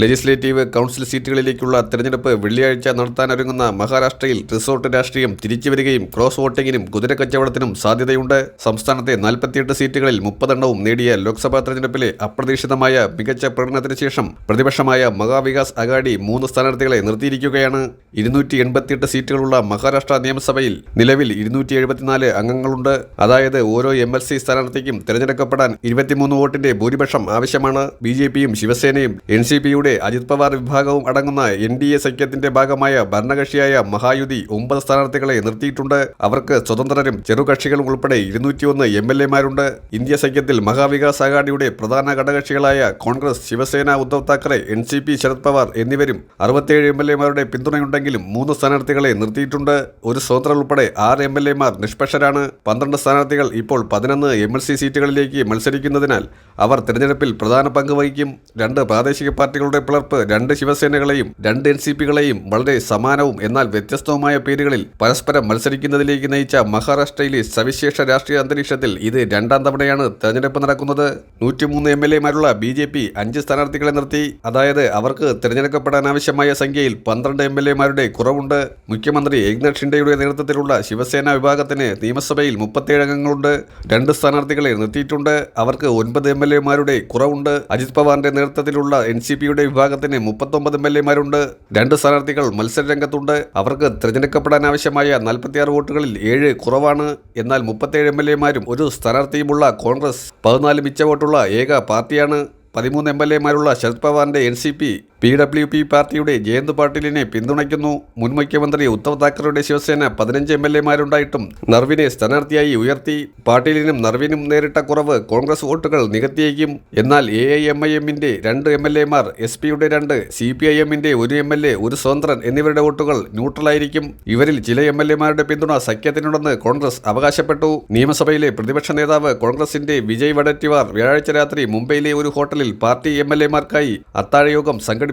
Legislative council സീറ്റുകളിലേക്കുള്ള തെരഞ്ഞെടുപ്പ് വെള്ളിയാഴ്ച നടത്താനൊരുങ്ങുന്ന മഹാരാഷ്ട്രയിൽ റിസോർട്ട് രാഷ്ട്രീയം തിരിച്ചുവരികയും ക്രോസ് വോട്ടിംഗിനും കുതിരക്കച്ചവടത്തിനും സാധ്യതയുണ്ട്. സംസ്ഥാനത്തെ നാൽപ്പത്തിയെട്ട് സീറ്റുകളിൽ മുപ്പതെണ്ണവും നേടിയ ലോക്സഭാ തെരഞ്ഞെടുപ്പിലെ അപ്രതീക്ഷിതമായ മികച്ച പ്രകടനത്തിന് ശേഷം പ്രതിപക്ഷമായ മഹാവികാസ് അഗാഡി മൂന്ന് സ്ഥാനാർത്ഥികളെ നിർത്തിയിരിക്കുകയാണ്. ഇരുന്നൂറ്റി എൺപത്തിയെട്ട് സീറ്റുകളുള്ള മഹാരാഷ്ട്ര നിയമസഭയിൽ നിലവിൽ ഇരുന്നൂറ്റി എഴുപത്തിനാല് അംഗങ്ങളുണ്ട്. അതായത് ഓരോ എം എൽ സി സ്ഥാനാർത്ഥിക്കും തിരഞ്ഞെടുക്കപ്പെടാൻ ഇരുപത്തിമൂന്ന് വോട്ടിന്റെ ഭൂരിപക്ഷം ആവശ്യമാണ്. ബി ജെ പിയും ശിവസേനയും എൻ സി പിയുടെ അജിത് പവാർ വിഭാഗവും അടങ്ങുന്ന എൻ ഡി എ സഖ്യത്തിന്റെ ഭാഗമായ ഭരണകക്ഷിയായ മഹായുതി ഒമ്പത് സ്ഥാനാർത്ഥികളെ നിർത്തിയിട്ടുണ്ട്. അവർക്ക് സ്വതന്ത്രരും ചെറുകക്ഷികളും ഉൾപ്പെടെ ഇരുന്നൂറ്റിയൊന്ന് എം എൽ എമാരുണ്ട്. ഇന്ത്യ സഖ്യത്തിൽ മഹാവികാസ് അഗാഡിയുടെ പ്രധാന ഘടകക്ഷികളായ Congress Shiv Sena Uddhav Thackeray N C P Sharad Pawar എന്നിവരും അറുപത്തിയേഴ് എം എൽ എമാരുടെ പിന്തുണയുണ്ടെങ്കിലും മൂന്ന് സ്ഥാനാർത്ഥികളെ നിർത്തിയിട്ടുണ്ട്. ഒരു സ്വതന്ത്രർ ഉൾപ്പെടെ ആറ് എം എൽ എമാർ നിഷ്പക്ഷരാണ്. പന്ത്രണ്ട് സ്ഥാനാർത്ഥികൾ ഇപ്പോൾ പതിനൊന്ന് എം എൽ സി സീറ്റുകളിലേക്ക് മത്സരിക്കുന്നതിനാൽ അവർ തിരഞ്ഞെടുപ്പിൽ പ്രധാന പങ്ക് വഹിക്കും. രണ്ട് പ്രാദേശിക പാർട്ടികളുടെ പിളർപ്പ് രണ്ട് ശിവസേനകളെയും രണ്ട് എൻ സി പികളെയും വളരെ സമാനവും എന്നാൽ വ്യത്യസ്തവുമായ പേരുകളിൽ പരസ്പരം മത്സരിക്കുന്നതിലേക്ക് നയിച്ച മഹാരാഷ്ട്രയിലെ സവിശേഷ രാഷ്ട്രീയ അന്തരീക്ഷത്തിൽ ഇത് രണ്ടാം തവണയാണ് തെരഞ്ഞെടുപ്പ് നടക്കുന്നത്. നൂറ്റിമൂന്ന് എം എൽ എമാരുള്ള ബി ജെ പി അഞ്ച് സ്ഥാനാർത്ഥികളെ നിർത്തി. അതായത് അവർക്ക് തിരഞ്ഞെടുക്കപ്പെടാൻ ആവശ്യമായ സംഖ്യയിൽ പന്ത്രണ്ട് എം എൽ എമാരുടെ കുറവുണ്ട്. മുഖ്യമന്ത്രി ഏക്നാഥ് ഷിൻഡെയുടെ നേതൃത്വത്തിലുള്ള ശിവസേന വിഭാഗത്തിന് നിയമസഭയിൽ മുപ്പത്തിയേഴ് അംഗങ്ങളുണ്ട്. രണ്ട് സ്ഥാനാർത്ഥികളെ നിർത്തിയിട്ടുണ്ട്. അവർക്ക് ഒൻപത് എം എൽ എമാരുടെ കുറവുണ്ട്. അജിത് പവാറിന്റെ നേതൃത്വത്തിലുള്ള എൻ സി പിയുടെ വിഭാഗത്തിന് മുപ്പത്തൊമ്പത് എം എൽ എമാരുണ്ട്. രണ്ട് സ്ഥാനാർത്ഥികൾ മത്സരരംഗത്തുണ്ട്. അവർക്ക് തിരഞ്ഞെടുക്കപ്പെടാൻ ആവശ്യമായ നാൽപ്പത്തിയാറ് വോട്ടുകളിൽ ഏഴ് കുറവാണ്. എന്നാൽ മുപ്പത്തേഴ് എം എൽ എമാരും ഒരു സ്ഥാനാർത്ഥിയുമുള്ള കോൺഗ്രസ് പതിനാല് മിച്ച വോട്ടുള്ള ഏക പാർട്ടിയാണ്. പതിമൂന്ന് എം എൽ എമാരുള്ള Sharad പവാറിന്റെ N C P P W P പാർട്ടിയുടെ ജയന്ത് പാട്ടീലിനെ പിന്തുണയ്ക്കുന്നു. മുൻ മുഖ്യമന്ത്രി ഉദ്ധവ് താക്കറെയുടെ ശിവസേന പതിനഞ്ച് എം എൽ എമാരുണ്ടായിട്ടും നർവിനെ സ്ഥാനാർത്ഥിയായി ഉയർത്തി. പാട്ടീലിനും നർവിനും നേരിട്ട കുറവ് കോൺഗ്രസ് വോട്ടുകൾ നികത്തിയേക്കും. എന്നാൽ എ ഐ എം ഐ എമ്മിന്റെ രണ്ട് എം എൽ എമാർ എസ് പിയുടെ രണ്ട് സി പി ഐ എമ്മിന്റെ ഒരു എം എൽ എ ഒരു സ്വതന്ത്രൻ എന്നിവരുടെ വോട്ടുകൾ ന്യൂട്രലായിരിക്കും. ഇവരിൽ ചില എം എൽ എമാരുടെ പിന്തുണ സഖ്യത്തിനുണ്ടെന്ന് കോൺഗ്രസ് അവകാശപ്പെട്ടു. നിയമസഭയിലെ പ്രതിപക്ഷ നേതാവ് കോൺഗ്രസിന്റെ വിജയ് വടറ്റിവാർ വ്യാഴാഴ്ച രാത്രി മുംബൈയിലെ ഒരു ഹോട്ടലിൽ പാർട്ടി എം എൽ എമാർക്കായി അത്താഴയോഗം സംഘടിപ്പിച്ചു.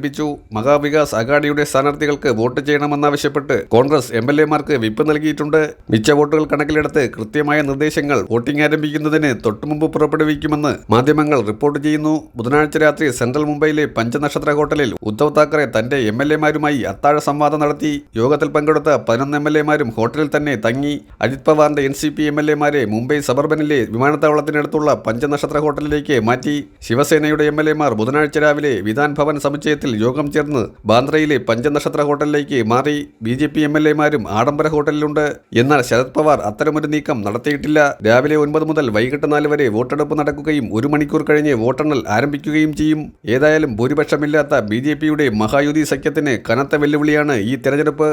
മഹാവികാസ് അഘാഡിയുടെ സ്ഥാനാർത്ഥികൾക്ക് വോട്ട് ചെയ്യണമെന്നാവശ്യപ്പെട്ട് കോൺഗ്രസ് എം എൽ എമാർക്ക് വിപ്പ് നൽകിയിട്ടുണ്ട്. മിച്ച വോട്ടുകൾ കണക്കിലെടുത്ത് കൃത്യമായ നിർദ്ദേശങ്ങൾ വോട്ടിംഗ് ആരംഭിക്കുന്നതിന് തൊട്ടുമുമ്പ് പുറപ്പെടുവിക്കുമെന്ന് മാധ്യമങ്ങൾ റിപ്പോർട്ട് ചെയ്യുന്നു. ബുധനാഴ്ച രാത്രി സെൻട്രൽ മുംബൈയിലെ പഞ്ചനക്ഷത്ര ഹോട്ടലിൽ ഉദ്ധവ് താക്കറെ തന്റെ എം എൽ എമാരുമായി അത്താഴ സംവാദം നടത്തി. യോഗത്തിൽ പങ്കെടുത്ത പതിനൊന്ന് എം എൽ എമാരും ഹോട്ടലിൽ തന്നെ തങ്ങി. Ajit പവാറിന്റെ N C P M L എമാരെ മുംബൈ സബർബനിലെ വിമാനത്താവളത്തിനടുത്തുള്ള പഞ്ചനക്ഷത്ര ഹോട്ടലിലേക്ക് മാറ്റി. ശിവസേനയുടെ എം എൽ എമാർ ബുധനാഴ്ച രാവിലെ വിധാൻ ഭവൻ സമുച്ചയത്തിൽ യോഗം ചേർന്ന് ബാന്ദ്രയിലെ പഞ്ചനക്ഷത്ര ഹോട്ടലിലേക്ക് മാറി B J P M L എമാരും ആഡംബര ഹോട്ടലിലുണ്ട്. എന്നാൽ ശരത് പവാർ അത്തരമൊരു നീക്കം നടത്തിയിട്ടില്ല. രാവിലെ ഒൻപത് മുതൽ വൈകിട്ട് നാല് വരെ വോട്ടെടുപ്പ് നടക്കുകയും ഒരു മണിക്കൂർ കഴിഞ്ഞ് വോട്ടെണ്ണൽ ആരംഭിക്കുകയും ചെയ്യും. ഏതായാലും ഭൂരിപക്ഷമില്ലാത്ത ബി ജെ പിയുടെ മഹായുതി സഖ്യത്തിന് കനത്ത വെല്ലുവിളിയാണ് ഈ തെരഞ്ഞെടുപ്പ്.